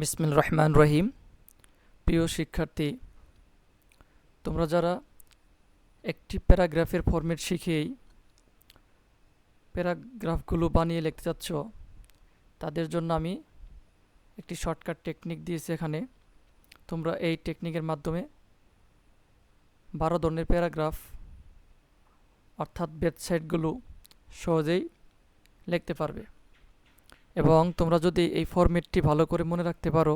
বিসমিল রহমান রহিম প্রিয় শিক্ষার্থী, তোমরা যারা একটি প্যারাগ্রাফের ফরম্যাট শিখেই প্যারাগ্রাফগুলো বানিয়ে লিখতে চাচ্ছ, তাদের জন্য আমি একটি শর্টকাট টেকনিক দিয়েছি এখানে। তোমরা এই টেকনিকের মাধ্যমে বারো ধরনের প্যারাগ্রাফ অর্থাৎ ওয়েবসাইটগুলো সহজেই লিখতে পারবে। এবং তোমরা যদি এই ফরম্যাটটি ভালো করে মনে রাখতে পারো,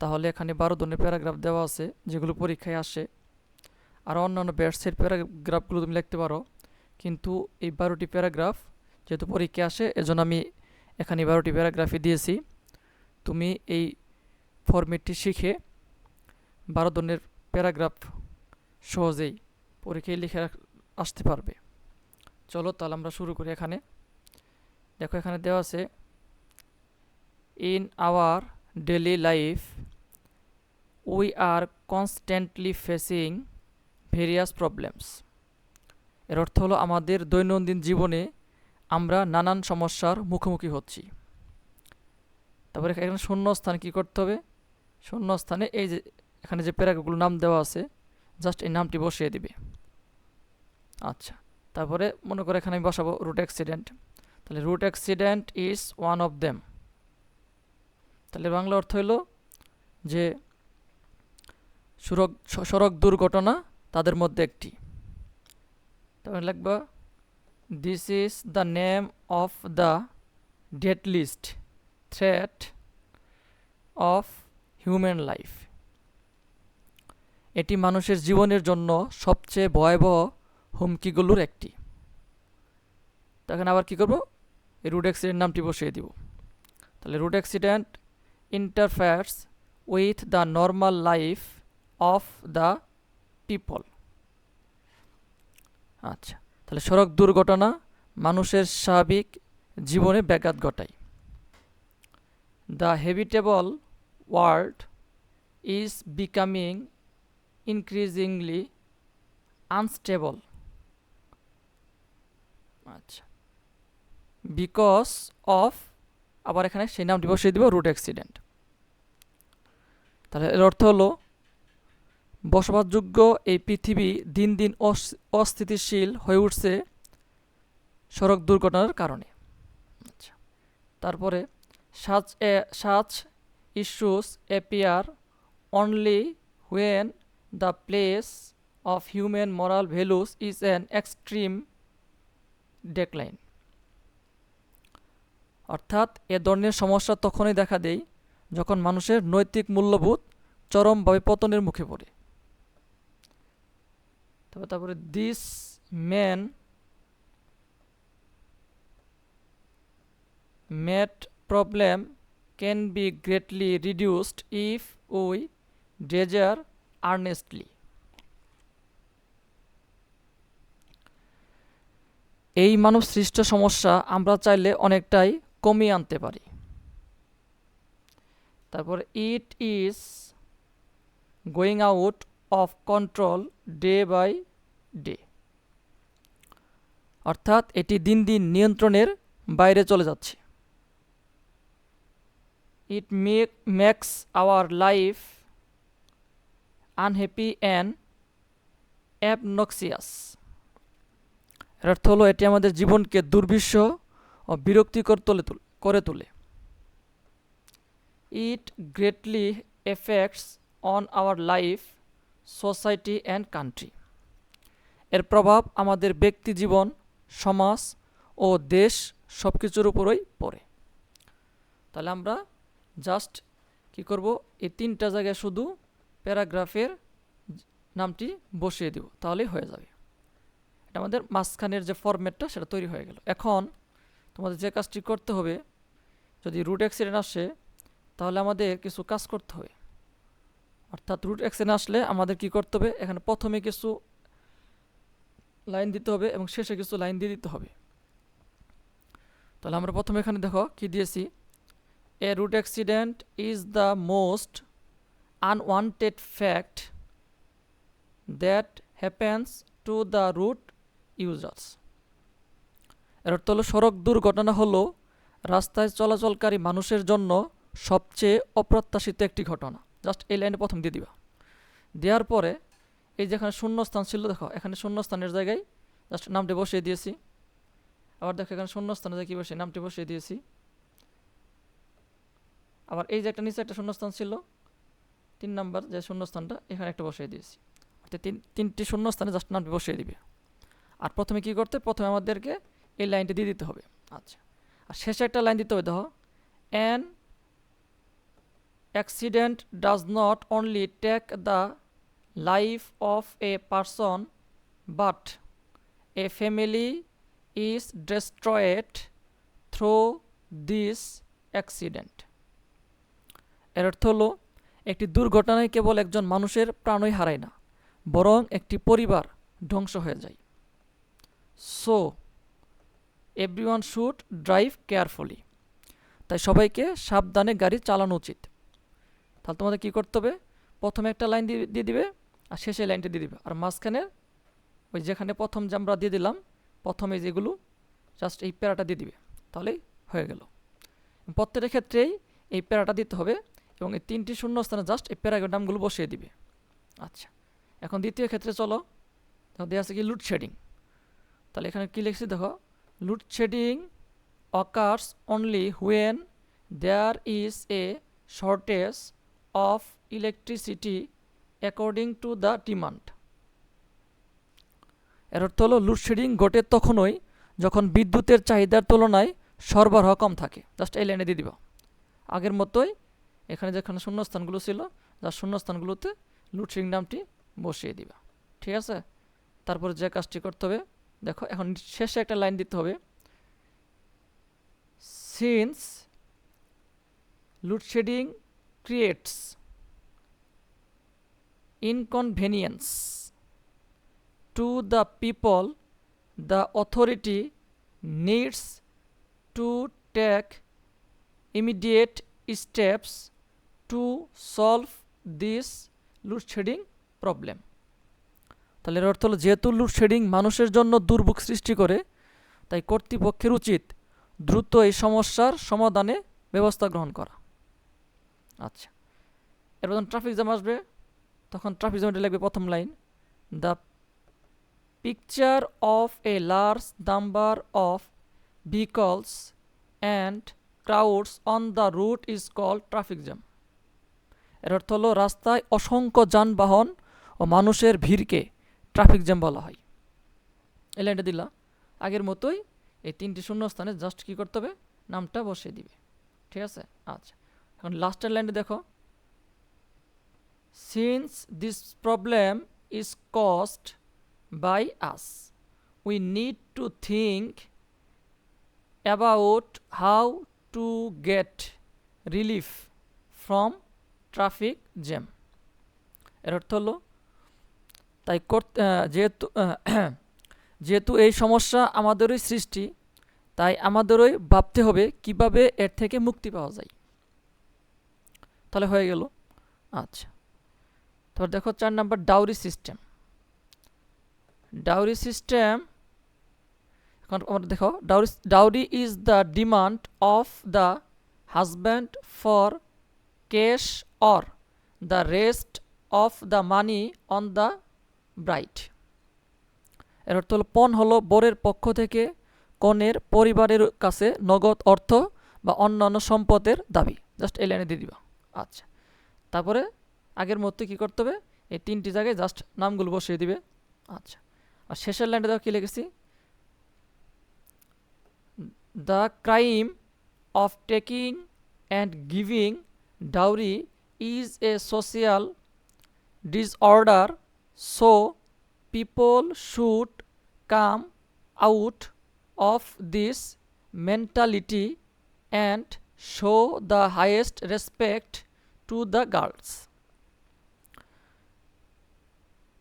তাহলে এখানে বারো ধরনের প্যারাগ্রাফ দেওয়া আছে, যেগুলো পরীক্ষায় আসে। আর অন্যান্য ব্যাটসের প্যারাগ্রাফগুলো তুমি লিখতে পারো। কিন্তু এই বারোটি প্যারাগ্রাফ যেহেতু পরীক্ষায় আসে, এজন্য আমি এখানে বারোটি প্যারাগ্রাফই দিয়েছি। তুমি এই ফরম্যাটটি শিখে বারো ধরনের প্যারাগ্রাফ সহজেই পরীক্ষায় লিখে আসতে পারবে। চলো তাহলে আমরা শুরু করি এখানে। দেখো এখানে দেওয়া আছে in our daily life, we are constantly facing various problems. এর অর্থ হলো আমাদের দৈনন্দিন জীবনে আমরা নানান সমস্যার মুখোমুখি হচ্ছি। তারপরে এখানে শূন্য স্থানে কী করতে হবে? শূন্য স্থানে এই যে এখানে যে প্যারাগুলোর নাম দেওয়া আছে, জাস্ট এই নামটি বসিয়ে দিবে। আচ্ছা তারপরে মনে করে এখানে আমি বসাবো রুট অ্যাক্সিডেন্ট তাহলে road accident is one of them তাহলে বাংলা অর্থ হলো যে সড়ক সড়ক দুর্ঘটনা তাদের মধ্যে একটি। তখন লিখবা this is the name of the deadliest threat of human life এটি মানুষের জীবনের জন্য সবচেয়ে ভয়াবহ হুমকিগুলোর একটি। তখন আবার কি করব? এই রুড অ্যাক্সিডেন্ট নামটি বসিয়ে দিব। তাহলে road accident interferes with the normal life of the people. আচ্ছা তাহলে সড়ক দুর্ঘটনা মানুষের স্বাভাবিক জীবনে ব্যাঘাত ঘটায়। The habitable world is becoming increasingly unstable আচ্ছা বিকজ অফ আবার এখানে সেই নামটি বসিয়ে দিব রুট অ্যাক্সিডেন্ট তাহলে এর অর্থ হলো, বসবাসযোগ্য এই পৃথিবী দিন দিন অস্থিতিশীল হয়ে উঠছে সড়ক দুর্ঘটনার কারণে। আচ্ছা তারপরে such a such issues appear only when the place of human moral values is an extreme decline অর্থাৎ এ ধরনের সমস্যা তখনই দেখা দেয় যখন মানুষের নৈতিক মূল্যবোধ চরমভাবে পতনের মুখে পড়ে। তবে তারপরে this man made problem can be greatly reduced if we desire earnestly এই মানব সৃষ্ট সমস্যা আমরা চাইলে অনেকটাই কমিয়ে আনতে পারি। তারপর it is going out of control day by day অর্থাৎ এটি দিন দিন নিয়ন্ত্রণের বাইরে চলে যাচ্ছে। It make makes our life unhappy and obnoxious এর অর্থ হলো, এটি আমাদের জীবনকে দুর্বিশ্ব ও বিরক্তিকর তোলে, করে তোলে। It greatly effects on our life society and country এর প্রভাব আমাদের ব্যক্তি জীবন, সমাজ ও দেশ সব কিছুর উপরই পড়ে। তাহলে আমরা জাস্ট কি করব? এই তিনটা জায়গায় শুধু প্যারাগ্রাফের নামটি বসিয়ে দেব, তাহলেই হয়ে যাবে। এটা আমাদের মাঝখানের যে ফরম্যাটটা, সেটা তৈরি হয়ে গেল। এখন তোমাদের যে কাজটি করতে হবে, যদি রুট অ্যাক্সিডেন্ট আসে তাহলে আমাদের কিছু কাজ করতে হবে। অর্থাৎ রুট অ্যাক্সিডেন্ট আসলে আমাদের কি করতে হবে? এখানে প্রথমে কিছু লাইন দিতে হবে এবং শেষে কিছু লাইন দিয়ে দিতে হবে। তাহলে আমরা প্রথমে এখানে দেখো কি দিয়েছি? A road accident is the most unwanted fact that happens to the road users এর অর্থ হলো সড়ক দুর্ঘটনা হলো রাস্তায় চলাচলকারী মানুষের জন্য সবচেয়ে অপ্রত্যাশিত একটি ঘটনা। জাস্ট এই লাইনে প্রথম দিয়ে দিবা। দেওয়ার পরে এই যেখানে শূন্যস্থান ছিল, দেখো, এখানে শূন্যস্থানের জায়গায় জাস্ট নামটি বসিয়ে দিয়েছি। আবার দেখো, এখানে শূন্যস্থানে জায়গায় কি বসিয়ে নামটি বসিয়ে দিয়েছি। আবার এই যে একটা নিচে একটা শূন্যস্থান ছিল, তিন নাম্বার যে শূন্যস্থানটা, এখানে একটা বসিয়ে দিয়েছি। অর্থাৎ তিন, তিনটি শূন্যস্থানে জাস্ট নামটি বসিয়ে দিবে। আর প্রথমে কি করতে, প্রথমে আমাদেরকে এই লাইনটি দিয়ে দিতে হবে। আচ্ছা আর শেষে একটা লাইন দিতে হবে, দেখো an accident does not only take the life of a person, but a family is destroyed through this accident. এর অর্থ হলো, একটি দুর্ঘটনায় কেবল একজন মানুষের প্রাণই হারায় না, বরং একটি পরিবার ধ্বংস হয়ে যায়। So, everyone should drive carefully. তাই সবাইকে সাবধানে গাড়ি চালানো উচিত। তাহলে তোমাদের কী করতে হবে? প্রথমে একটা লাইন দিয়ে দিবে আর শেষে লাইনটা দিয়ে দিবে। আর মাঝখানে ওই যেখানে প্রথম যে আমরা দিয়ে দিলাম, প্রথমে যেগুলো জাস্ট এই প্যারাটা দিয়ে দিবে। তাহলেই হয়ে গেল। প্রত্যেকটা ক্ষেত্রেই এই প্যারাটা দিতে হবে এবং এই তিনটি শূন্য স্থানে জাস্ট এই প্যারাগ্রাফ নামগুলো বসিয়ে দিবে। আচ্ছা এখন দ্বিতীয় ক্ষেত্রে চলো। দেওয়া আছে কি লোডশেডিং তাহলে এখানে কী লিখছি? দেখো load shedding occurs only when there is a shortage of electricity according to the demand এর অর্থ হলো লোডশেডিং ঘটে তখনই যখন বিদ্যুতের চাহিদার তুলনায় সরবরাহ কম থাকে। জাস্ট এই লাইনে দিয়ে দিবা। আগের মতোই এখানে যেখানে শূন্যস্থানগুলো ছিল যার শূন্যস্থানগুলোতে লোডশেডিং নামটি বসিয়ে দিবা। ঠিক আছে? তারপর যে কাজটি করতে হবে, দেখো, এখন শেষে একটা লাইন দিতে হবে। Since load shedding creates inconvenience to the people, the authority needs to take immediate steps to solve this load shedding problem তাহলে এর অর্থ হলো, যেহেতু লোডশেডিং মানুষের জন্য দুর্ভোগ সৃষ্টি করে, তাই কর্তৃপক্ষের উচিত দ্রুত এই সমস্যার সমাধানে ব্যবস্থা গ্রহণ করা। আচ্ছা। এরপর যখন ট্রাফিক জ্যাম আসবে, তখন ট্রাফিক জ্যামটা লাগবে প্রথম line the picture of a large number of vehicles and crowds on the route is call traffic jam এর অর্থ হলো রাস্তায় অসংখ্য যানবাহন ও মানুষের ভিড়কে ট্রাফিক জ্যাম বলা হয়। এই লাইনটা দিলা। আগের মতোই এই তিনটি শূন্যস্থানে জাস্ট কী করতে হবে? নামটা বসিয়ে দিবে। ঠিক আছে? আচ্ছা। কারণ লাস্টের লাইনে দেখো since this problem is caused by us we need to think about how to get relief from traffic jam এর অর্থ হল, তাই করতে যেহেতু যেহেতু এই সমস্যা আমাদেরই সৃষ্টি, তাই আমাদেরই ভাবতে হবে কীভাবে এর থেকে মুক্তি পাওয়া যায়। তাহলে হয়ে গেল। আচ্ছা। তারপর দেখো চার number dowry system. Dowry system, এখন আমরা দেখো, dowry dowry is the demand of the husband for cash or the rest of the money on the bride. এর অর্থ হলো পণ হলো বরের পক্ষ থেকে কনের পরিবারের কাছে নগদ অর্থ বা অন্যান্য সম্পদের দাবি। জাস্ট এই লাইনে দিয়ে দিবা। আচ্ছা। তারপরে আগের মধ্যে কী করতে হবে? এই তিনটি জায়গায় জাস্ট নামগুলো বসিয়ে দিবে। আচ্ছা। আর শেষের লাইনটা দেখো কী লিখেছি? The crime of taking and giving dowry is a social disorder so people should come out of this mentality and show the highest respect to the girls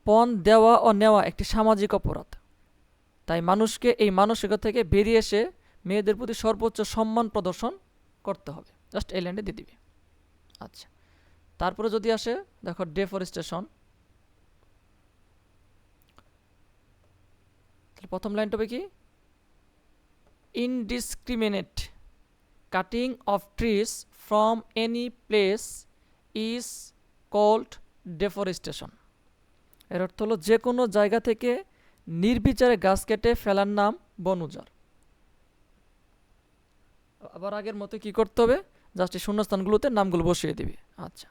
পণ দেওয়া ও নেওয়া একটি সামাজিক অপরাধ। তাই মানুষকে, এই মানসিকতা থেকে বেরিয়ে এসে মেয়েদের প্রতি সর্বোচ্চ সম্মান প্রদর্শন করতে হবে। জাস্ট এই লাইনটা দিয়ে দিবি। আচ্ছা। তারপরে যদি আসে, দেখো ডেফরেস্টেশন প্রথম লাইনটা হবে কি? Indiscriminate cutting of trees from any place is called deforestation এর অর্থ হলো যে কোনো জায়গা থেকে নির্বিচারে গাছ কেটে ফেলার নাম বন উজাড় আবার আগের মতো কি করতে হবে? জাস্ট এই শূন্যস্থানগুলোতে নামগুলো বসিয়ে দিবে। আচ্ছা।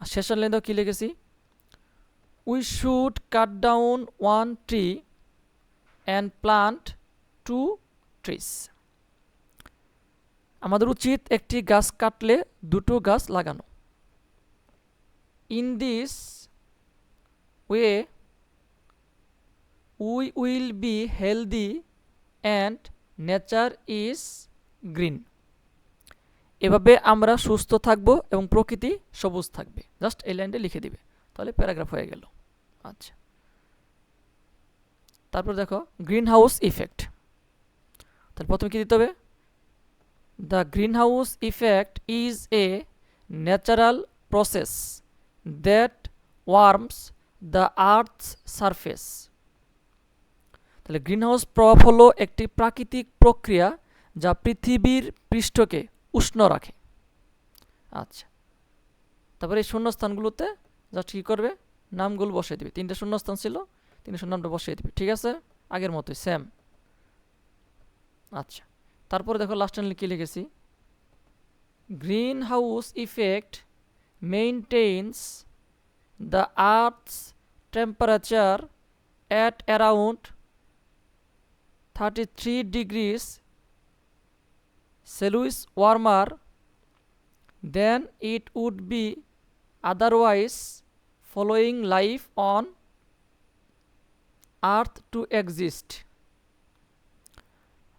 আর শেষের লাইন কি লিখেছি? We should cut down one tree and plant two trees আমাদের উচিত একটি গাছ কাটলে দুটো গাছ লাগানো। In this way we will be healthy and nature is green এভাবে আমরা সুস্থ থাকব এবং প্রকৃতি সবুজ থাকবে। জাস্ট এই লাইনটা লিখে দিবে। তাহলে প্যারাগ্রাফ হয়ে গেল। আচ্ছা। তারপর দেখো গ্রিন হাউস ইফেক্ট তাহলে প্রথমে কী দিতে হবে? The green house effect is a natural process that warms the earth's surface তাহলে গ্রিনহাউস প্রভাব হলো একটি প্রাকৃতিক প্রক্রিয়া যা পৃথিবীর পৃষ্ঠকে উষ্ণ রাখে। আচ্ছা তারপরে এই শূন্যস্থানগুলোতে জাস্ট কী করবে? নামগুলো বসিয়ে দিবে। তিনটে শূন্যস্থান ছিল, তিনটে শূন্য নামটা বসিয়ে দিবে। ঠিক আছে? আগের মতোই সেম আচ্ছা। তারপরে দেখো লাস্ট টাইম কী লিখেছি? Green house effect maintains the earth's temperature at around thirty three degrees Celsius warmer than it would be otherwise following life on earth to exist.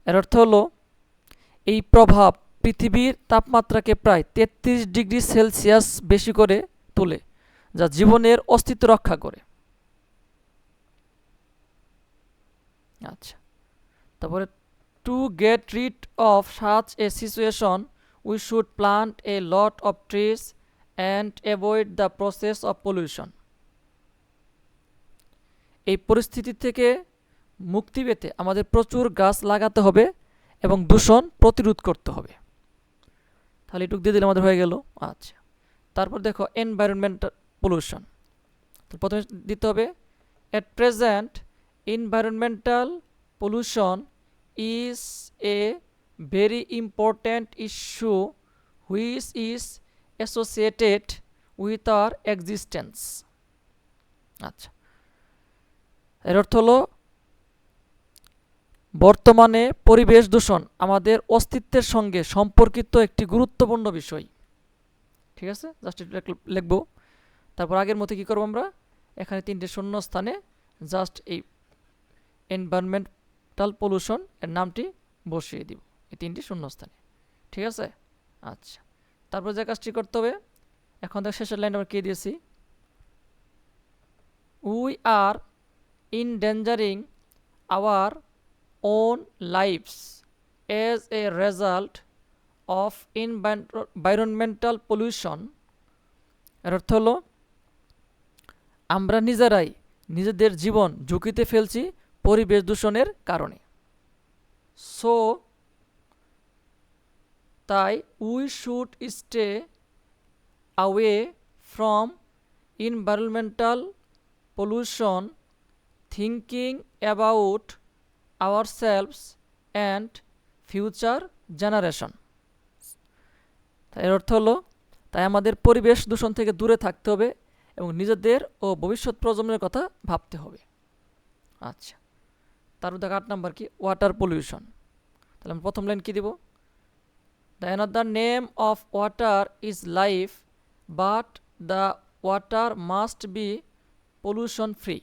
এর অর্থ হলো এই প্রভাব পৃথিবীর তাপমাত্রাকে প্রায় তেত্রিশ ডিগ্রি সেলসিয়াস বেশি করে তোলে, যা জীবনের অস্তিত্ব রক্ষা করে। আচ্ছা তারপরে to get rid of such a situation we should plant a lot of trees and avoid the process of pollution এই পরিস্থিতি থেকে মুক্তি পেতে আমাদের প্রচুর গাছ লাগাতে হবে এবং দূষণ প্রতিরোধ করতে হবে। তাহলে এটুক দিয়ে দিলে আমাদের হয়ে গেল। আচ্ছা। তারপর দেখো এনভায়রনমেন্টাল পলিউশন তো প্রথমে দিতে হবে at present environmental pollution is a very important issue which is associated with our existence আচ্ছা। এর অর্থ হলো বর্তমানে পরিবেশ দূষণ আমাদের অস্তিত্বের সঙ্গে সম্পর্কিত একটি গুরুত্বপূর্ণ বিষয়। ঠিক আছে? জাস্ট লিখব। তারপর আগের মতো কী করব আমরা? এখানে তিনটে শূন্য স্থানে জাস্ট এই এনভায়রনমেন্টাল পলিউশন এর নামটি বসিয়ে দিব। এই তিনটি শূন্য স্থানে ঠিক আছে? আচ্ছা। তারপর যে কাজটি করতে হবে, এখন তো শেষের লাইন আমরা কে দিয়েছি? We are endangering our own lives as a result of environmental pollution এর অর্থ হলো, আমরা নিজেরাই নিজেদের জীবন ঝুঁকিতে ফেলছি পরিবেশ দূষণের কারণে। সো তাই we should stay away from environmental pollution thinking about ourselves and future generation এর অর্থ হলো, তাই আমাদের পরিবেশ দূষণ থেকে দূরে থাকতে হবে এবং নিজেদের ও ভবিষ্যৎ প্রজন্মের কথা ভাবতে হবে। আচ্ছা তার দেখ আট নাম্বার কি? ওয়াটার পলিউশন তাহলে আমি প্রথম লাইন কী দিব? The another name of water is life but the water must be pollution free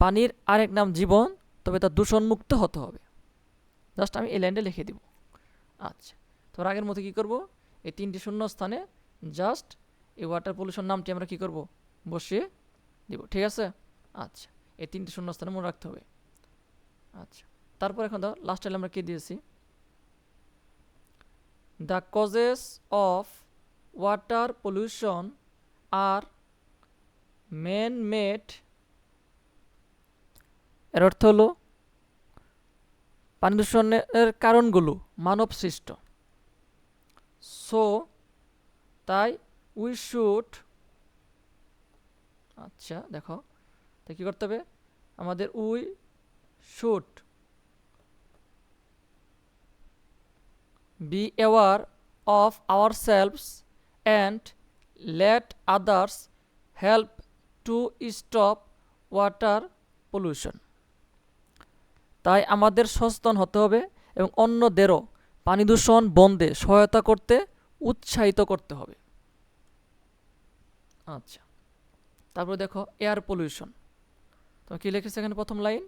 পানির আরেক নাম জীবন তবে তা দূষণমুক্ত হতে হবে। জাস্ট আমি এই লাইনটা লিখে দিব। আচ্ছা তো আগের মতো কী করব? এই তিনটি শূন্য স্থানে জাস্ট এই ওয়াটার পলিউশন নামটি আমরা কী করব? বসিয়ে দিব, ঠিক আছে? আচ্ছা এই তিনটি শূন্য স্থানে মনে রাখতে হবে। আচ্ছা তারপর এখন দাও লাস্ট টাইম আমরা কী দিয়েছি? The causes of water pollution are man made এর অর্থ হলো পানি দূষণের কারণগুলো মানবসৃষ্ট সো তাই উই শুট আচ্ছা দেখো তাই কী করতে হবে? আমাদের we should be aware of ourselves and let others help to stop water pollution তাই আমাদের সচেতন হতে হবে এবং অন্যদেরও পানি দূষণ বন্ধে সহায়তা করতে উৎসাহিত করতে হবে। আচ্ছা তারপরে দেখো এয়ার পলিউশন তো কি লিখেছে এখানে প্রথম line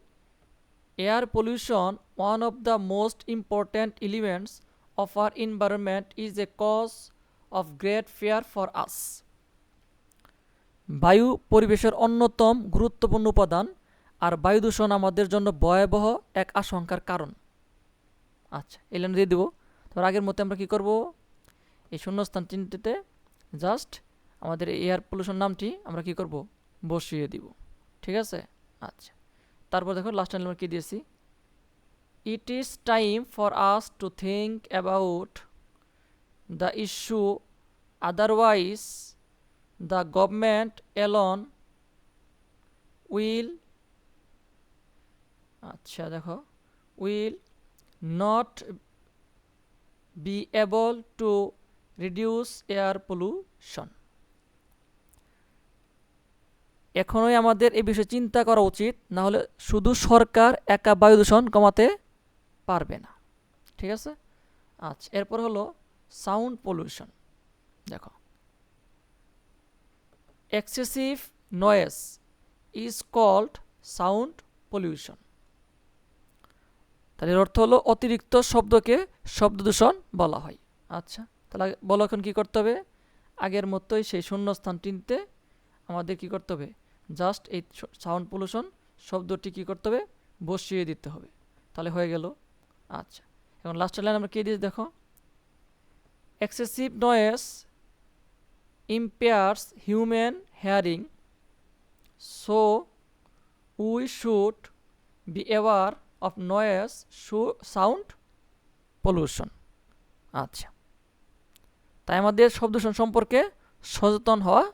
air pollution one of the most important elements of our environment is a cause of great fear for us. বায়ু পরিবেশের অন্যতম গুরুত্বপূর্ণ উপাদান। আর বায়ু দূষণ আমাদের জন্য ভয়াবহ এক আশঙ্কার কারণ। আচ্ছা এই লাইন দিয়ে দেবো। তার আগের মতো আমরা কী করব? এই শূন্যস্থান চিহ্নটিতে জাস্ট আমাদের এয়ার পলিউশন নামটি আমরা কি করব? বসিয়ে দিব। ঠিক আছে? আচ্ছা। তারপর দেখো লাস্ট টাইম আমরা কী দিয়েছি? It is time for us to think about the issue otherwise the government alone will আচ্ছা দেখো। Will not be able to reduce air pollution এখনই আমাদের এই বিষয়ে চিন্তা করা উচিত, না হলে শুধু সরকার একা বায়ু দূষণ কমাতে পারবে না। ঠিক আছে? আচ্ছা এরপর হলো সাউন্ড পলিউশন। দেখো। Excessive noise is called sound pollution. তাহলে এর অর্থ হলো অতিরিক্ত শব্দকে শব্দ দূষণ বলা হয়। আচ্ছা তাহলে বলো এখন কী করতে হবে? আগের মতোই সেই শূন্যস্থান টিনতে আমাদের কি করতে হবে? জাস্ট এই সাউন্ড পলিউশন শব্দটি কী করতে হবে? বসিয়ে দিতে হবে। তাহলে হয়ে গেল। আচ্ছা এখন লাস্টের লাইন আমরা কে দিয়েছি দেখো? Excessive noise impairs human hearing hearing we we be be aware of noise sound pollution. আচ্ছা। তাই আমাদের শব্দূষণ সম্পর্কে সচেতন হওয়া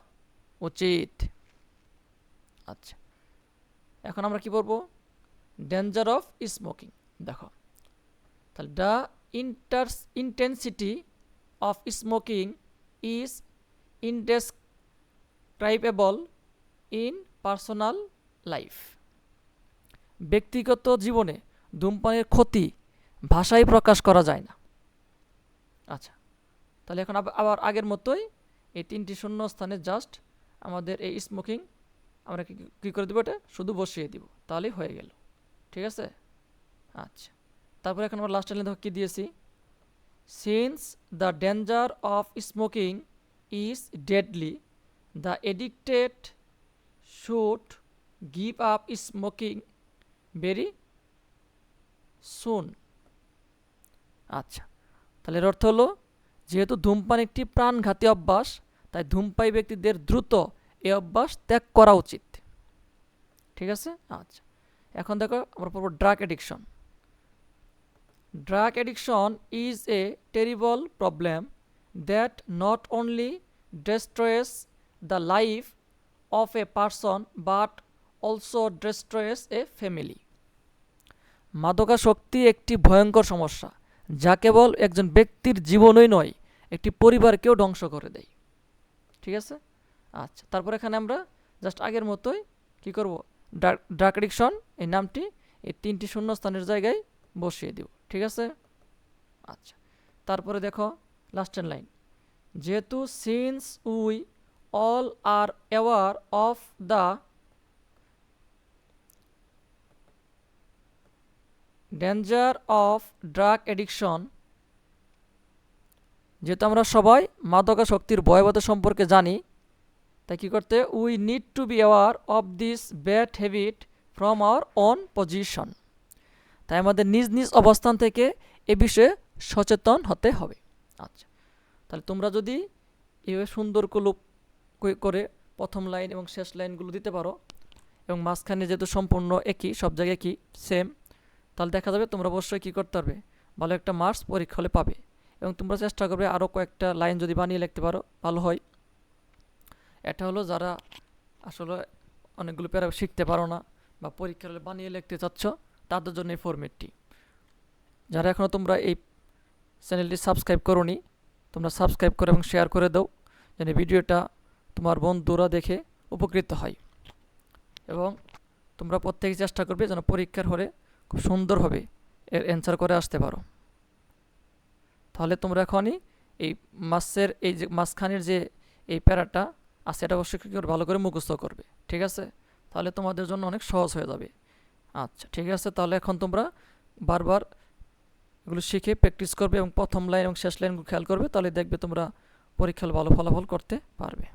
উচিত। আচ্ছা। এখন আমরা কি বলব ডেঞ্জার অফ স্মোকিং দেখো। তাহলে the inters intensity of smoking is indescribable in personal life ব্যক্তিগত জীবনে ধূমপানের ক্ষতি ভাষায় প্রকাশ করা যায় না। আচ্ছা তাহলে এখন আবার আগের মতোই এই তিনটি শূন্য স্থানে জাস্ট আমাদের এই স্মোকিং আমরা কী করে দেবো এটা? শুধু বসিয়ে দিব। তাহলেই হয়ে গেল। ঠিক আছে? আচ্ছা তারপরে এখন আমরা লাস্ট দেখো কী দিয়েছি? Since the danger of smoking is deadly the addicted should give up smoking very soon. আচ্ছা তাহলে এর অর্থ হলো, যেহেতু ধূমপান একটি প্রাণঘাতী অভ্যাস, তাই ধূমপায়ী ব্যক্তিদের দ্রুত এ অভ্যাস ত্যাগ করা উচিত। ঠিক আছে? আচ্ছা এখন দেখো আমরা পড়ব drug addiction. Drug addiction is a terrible problem that not only destroys the life of a person but also destroys a family. মাদকাসক্তি একটি ভয়ঙ্কর সমস্যা, যা কেবল একজন ব্যক্তির জীবনই নয়, একটি পরিবারকেও ধ্বংস করে দেয়। ঠিক আছে? আচ্ছা তারপর এখানে আমরা জাস্ট আগের মতোই কি করব? ড্রাগ অ্যাডিকশন এই নামটি এই তিনটি শূন্যস্থানের জায়গায় বসিয়ে দিব। ঠিক আছে? আচ্ছা তারপরে দেখো লাস্টের লাইন যেহেতু since we all are aware of the danger of drug addiction যেহেতু আমরা সবাই মাদকাসক্তির ভয়াবহতা সম্পর্কে জানি, তাই কী করতে we need to be aware of this bad habit from our own position তাই আমাদের নিজ নিজ অবস্থান থেকে এ বিষয়ে সচেতন হতে হবে। আচ্ছা তাহলে তোমরা যদি এভাবে সুন্দর কলুপ করে প্রথম লাইন এবং শেষ লাইনগুলো দিতে পারো, এবং মাঝখানে যেহেতু সম্পূর্ণ একই, সব জায়গায় একই সেম তাহলে দেখা যাবে তোমরা অবশ্যই কী করতে পারবে? ভালো একটা মার্কস পরীক্ষা হলে পাবে এবং তোমরা চেষ্টা করবে আরও কয়েকটা লাইন যদি বানিয়ে লিখতে পারো, ভালো হয়। এটা হলো যারা আসলে অনেকগুলো প্যারা শিখতে পারো না বা পরীক্ষার হলে বানিয়ে লিখতে চাচ্ছ, তাদের জন্য এই ফরম্যাটটি যারা এখনও তোমরা এই চ্যানেলটি সাবস্ক্রাইব করোনি, তোমরা সাবস্ক্রাইব করে এবং শেয়ার করে দাও, যেন ভিডিওটা তোমার বন্ধুরা দেখে উপকৃত হয়। এবং তোমরা প্রত্যেকে চেষ্টা করবে যেন পরীক্ষার হলে খুব সুন্দরভাবে এর অ্যান্সার করে আসতে পারো। তাহলে তোমরা এখনই এই মাছের এই যে মাঝখানের যে এই প্যারাটা আছে, এটা অবশ্যই কী ভালো করে মুখস্থ করবে, ঠিক আছে? তাহলে তোমাদের জন্য অনেক সহজ হয়ে যাবে। আচ্ছা ঠিক আছে, তাহলে এখন তোমরা বারবার এগুলো শিখে প্র্যাকটিস করবে এবং প্রথম লাইন এবং শেষ লাইনগুলো খেয়াল করবে, তাহলে দেখবে তোমরা পরীক্ষায় ভালো ফলাফল করতে পারবে।